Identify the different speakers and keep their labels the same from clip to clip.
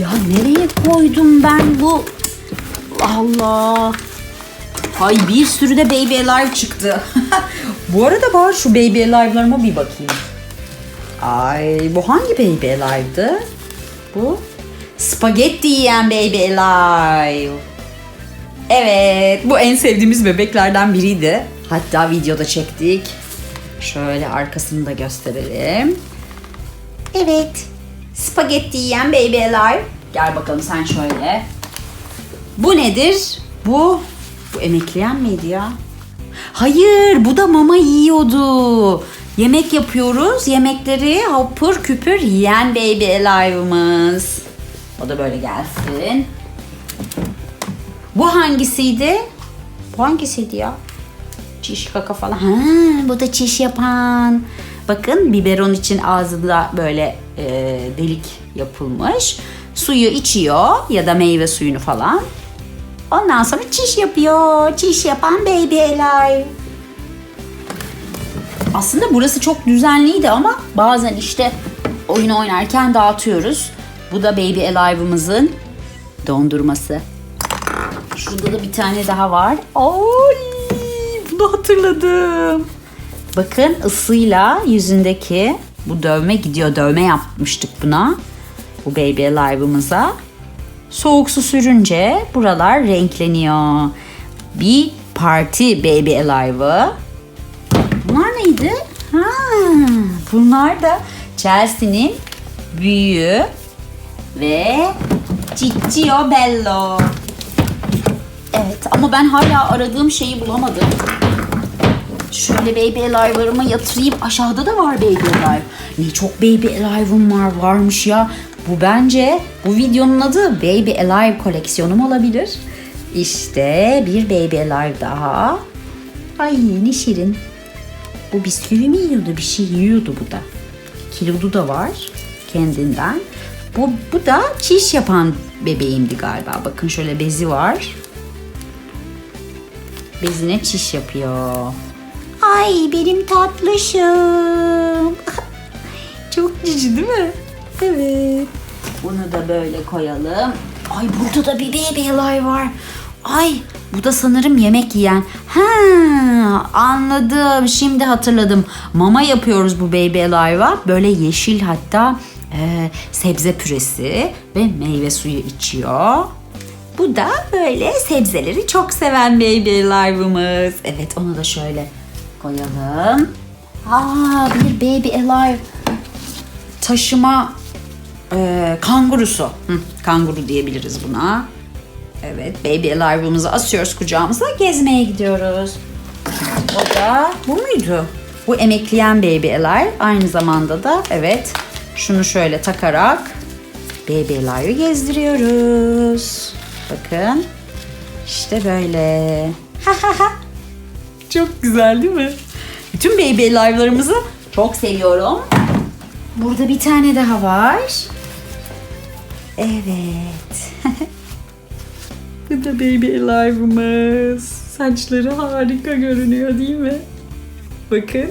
Speaker 1: Ya nereye koydum ben bu? Allah. Ay bir sürü de Baby Alive çıktı. bu arada var şu Baby Alive'larıma bir bakayım. Ay bu hangi Baby Alive'dı? Bu spagetti yiyen Baby Alive. Evet bu en sevdiğimiz bebeklerden biriydi. Hatta videoda çektik. Şöyle arkasını da gösterelim. Evet. Spagetti yiyen Baby Alive. Gel bakalım sen şöyle. Bu nedir? Bu bu emekleyen miydi ya? Hayır, bu da mama yiyordu. Yemek yapıyoruz. Yemekleri hopur küpür yiyen Baby Alive'ımız. O da böyle gelsin. Bu hangisiydi? Bu hangisiydi ya? Çiş kaka falan. Ha, bu da çiş yapan. Bakın biberon için ağzında böyle e, delik yapılmış. Suyu içiyor ya da meyve suyunu falan. Ondan sonra çiş yapıyor. Çiş yapan baby alive. Aslında burası çok düzenliydi ama bazen işte oyun oynarken dağıtıyoruz. Bu da baby alive'ımızın dondurması. Şurada da bir tane daha var. Ay, bunu hatırladım. Bakın ısıyla yüzündeki bu dövme gidiyor. Dövme yapmıştık buna. Bu baby alive'ımıza. Soğuk su sürünce buralar renkleniyor. Bir parti baby alive'ı. Bunlar neydi? Ha, bunlar da Chelsea'nin büyüğü ve Ciccio Bello. Evet ama ben hala aradığım şeyi bulamadım. Şöyle Baby Alive'larımı yatırayım. Aşağıda da var Baby Alive. Ne çok Baby Alive'ım var varmış ya. Bu bence bu videonun adı Baby Alive koleksiyonum olabilir. İşte bir Baby Alive daha. Ay ne şirin. Bu bisküvi mi yiyordu? Bir şey yiyordu bu da. Kilodu da var kendinden. Bu, bu da çiş yapan bebeğimdi galiba. Bakın şöyle bezi var. Bezine çiş yapıyor. Ay benim tatlışım. Çok cici değil mi? Evet. Bunu da böyle koyalım. Ay burada da bir alive var. Ay bu da sanırım yemek yiyen. Ha anladım. Şimdi hatırladım. Mama yapıyoruz bu baby alive'a. Böyle yeşil hatta e, sebze püresi ve meyve suyu içiyor. Bu da böyle sebzeleri çok seven baby alive'ımız. Evet onu da şöyle koyalım. Aa bir baby alive taşıma e, kangurusu. Hı, kanguru diyebiliriz buna. Evet baby alive'ımızı asıyoruz kucağımıza gezmeye gidiyoruz. O da bu muydu? Bu emekleyen baby alive. Aynı zamanda da evet şunu şöyle takarak baby alive'ı gezdiriyoruz. Bakın. İşte böyle. çok güzel değil mi? Bütün baby alive'larımızı çok seviyorum. Burada bir tane daha var. Evet. Bu da baby alive'ımız. Saçları harika görünüyor değil mi? Bakın.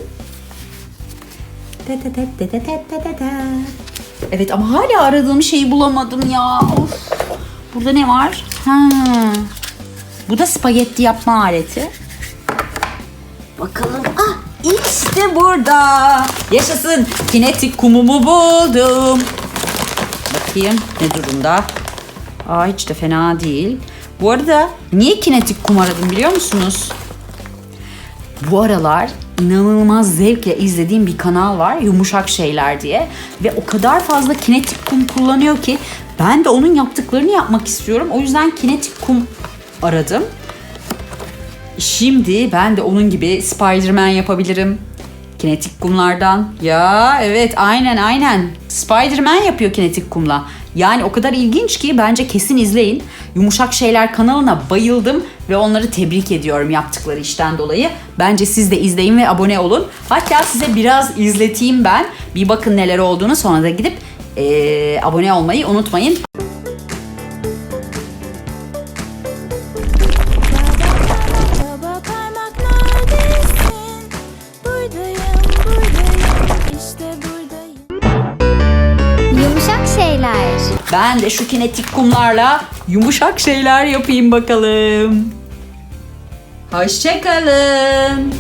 Speaker 1: Evet ama hala aradığım şeyi bulamadım ya. Of. Burada ne var? Ha. Bu da spagetti yapma aleti. Bakalım. Ah işte burada. Yaşasın. Kinetik kumumu buldum. Bakayım ne durumda. Aa hiç de fena değil. Bu arada niye kinetik kum aradım biliyor musunuz? Bu aralar inanılmaz zevkle izlediğim bir kanal var Yumuşak Şeyler diye. Ve o kadar fazla kinetik kum kullanıyor ki ben de onun yaptıklarını yapmak istiyorum. O yüzden kinetik kum aradım. Şimdi ben de onun gibi Spider-Man yapabilirim. Kinetik kumlardan. Ya evet aynen aynen. Spider-Man yapıyor kinetik kumla. Yani o kadar ilginç ki bence kesin izleyin. Yumuşak Şeyler kanalına bayıldım ve onları tebrik ediyorum yaptıkları işten dolayı. Bence siz de izleyin ve abone olun. Hatta size biraz izleteyim ben. Bir bakın neler olduğunu sonra da gidip eee, abone olmayı unutmayın.
Speaker 2: Şeyler.
Speaker 1: Ben de şu kinetik kumlarla yumuşak şeyler yapayım bakalım. Hoşçakalın.